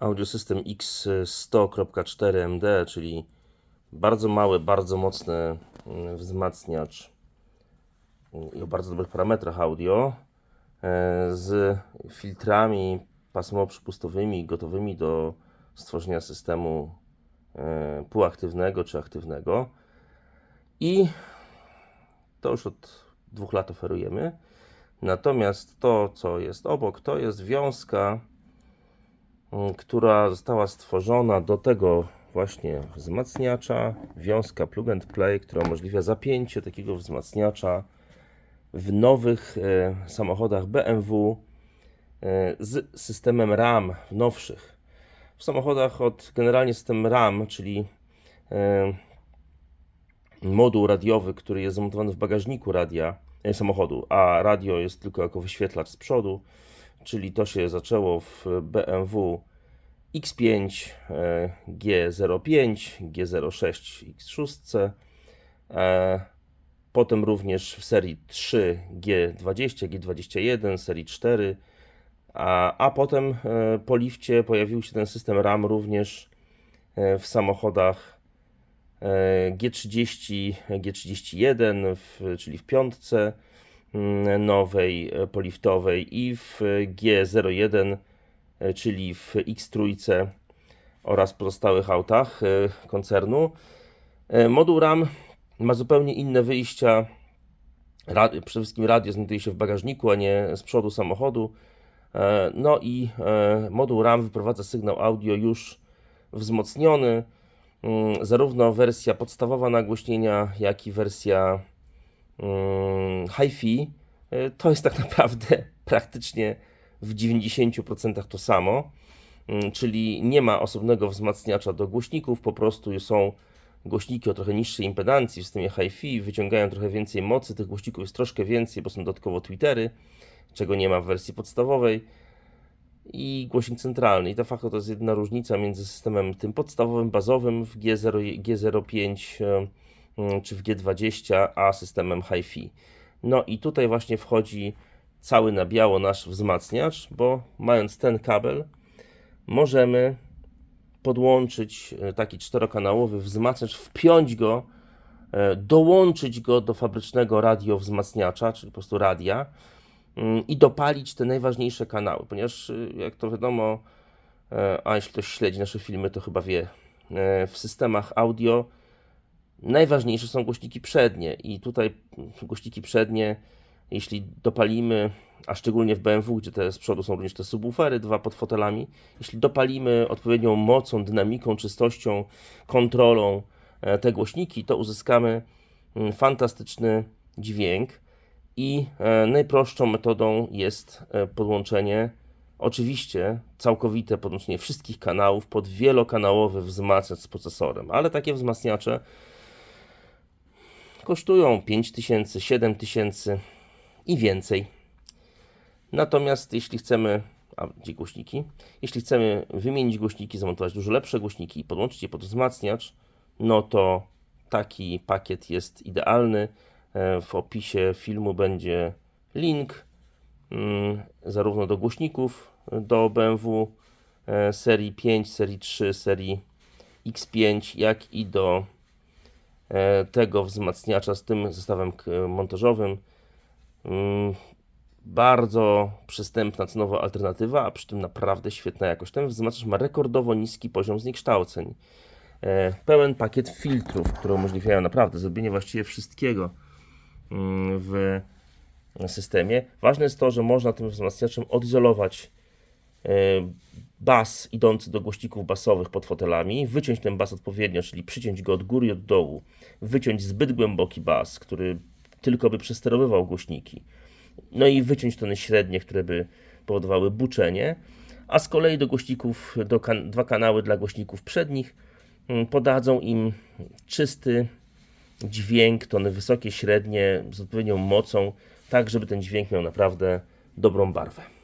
Audiosystem X100.4 MD, czyli bardzo mały, bardzo mocny mm, wzmacniacz mm, i o bardzo dobrych parametrach audio e, z filtrami pasmowo-przypustowymi gotowymi do stworzenia systemu e, półaktywnego czy aktywnego. I to już od dwóch lat oferujemy. Natomiast to, co jest obok, to jest wiązka, która została stworzona do tego właśnie wzmacniacza. Wiązka plug and play, która umożliwia zapięcie takiego wzmacniacza w nowych e, samochodach BMW e, z systemem RAM w nowszych. W samochodach od generalnie system RAM, czyli e, moduł radiowy, który jest zamontowany w bagażniku radia samochodu, a radio jest tylko jako wyświetlacz z przodu, czyli to się zaczęło w BMW X5, e, G05, G06, X6, e, potem również w serii 3 G20, G21, serii 4, a, a potem e, po lifcie pojawił się ten system RAM również e, w samochodach e, G30, G31, w, czyli w piątce nowej, e, poliftowej i w G01, e, czyli w X3 oraz pozostałych autach e, koncernu. Moduł RAM ma zupełnie inne wyjścia. Przede wszystkim radio znajduje się w bagażniku, a nie z przodu samochodu. No i moduł RAM wyprowadza sygnał audio już wzmocniony. Mm, Zarówno wersja podstawowa nagłośnienia, jak i wersja mm, hi-fi e, to jest tak naprawdę praktycznie w 90% to samo. Mm, Czyli nie ma osobnego wzmacniacza do głośników, po prostu są głośniki o trochę niższej impedancji w systemie hi-fi, wyciągają trochę więcej mocy, tych głośników jest troszkę więcej, bo są dodatkowo tweetery, czego nie ma w wersji podstawowej i głośnik centralny. I de facto to jest jedna różnica między systemem tym podstawowym, bazowym w G0, G05 e, mm, czy w G20, a systemem hi-fi. No i tutaj właśnie wchodzi cały na biało nasz wzmacniacz, bo mając ten kabel możemy podłączyć e, taki czterokanałowy wzmacniacz, wpiąć go, e, dołączyć go do fabrycznego radiowzmacniacza, czyli po prostu radia mm, i dopalić te najważniejsze kanały, ponieważ y, jak to wiadomo, e, a jeśli ktoś śledzi nasze filmy, to chyba wie, e, w systemach audio najważniejsze są głośniki przednie. I tutaj głośniki przednie, jeśli dopalimy, a szczególnie w BMW, gdzie te z przodu są również te subwoofery, dwa pod fotelami, jeśli dopalimy odpowiednią mocą, dynamiką, czystością, kontrolą e, te głośniki, to uzyskamy mm, fantastyczny dźwięk. I e, najprostszą metodą jest e, podłączenie, oczywiście całkowite podłączenie wszystkich kanałów pod wielokanałowy wzmacniacz z procesorem, ale takie wzmacniacze kosztują 5000, 7000 i więcej. Natomiast jeśli chcemy, a gdzie głośniki? Jeśli chcemy wymienić głośniki, zamontować dużo lepsze głośniki i podłączyć je pod wzmacniacz, no to taki pakiet jest idealny. E, W opisie filmu będzie link mm, zarówno do głośników do BMW e, serii 5, serii 3, serii X5, jak i do tego wzmacniacza z tym zestawem montażowym. Mm, Bardzo przystępna cenowo alternatywa, a przy tym naprawdę świetna jakość. Ten wzmacniacz ma rekordowo niski poziom zniekształceń. E, Pełen pakiet filtrów, które umożliwiają naprawdę zrobienie właściwie wszystkiego mm, w systemie. Ważne jest to, że można tym wzmacniaczem odizolować e, bas idący do głośników basowych pod fotelami, wyciąć ten bas odpowiednio, czyli przyciąć go od góry i od dołu, wyciąć zbyt głęboki bas, który tylko by przesterowywał głośniki, no i wyciąć tony średnie, które by powodowały buczenie, a z kolei do głośników, do kan- dwa kanały dla głośników przednich mm, podadzą im czysty dźwięk, tony wysokie, średnie, z odpowiednią mocą, tak żeby ten dźwięk miał naprawdę dobrą barwę.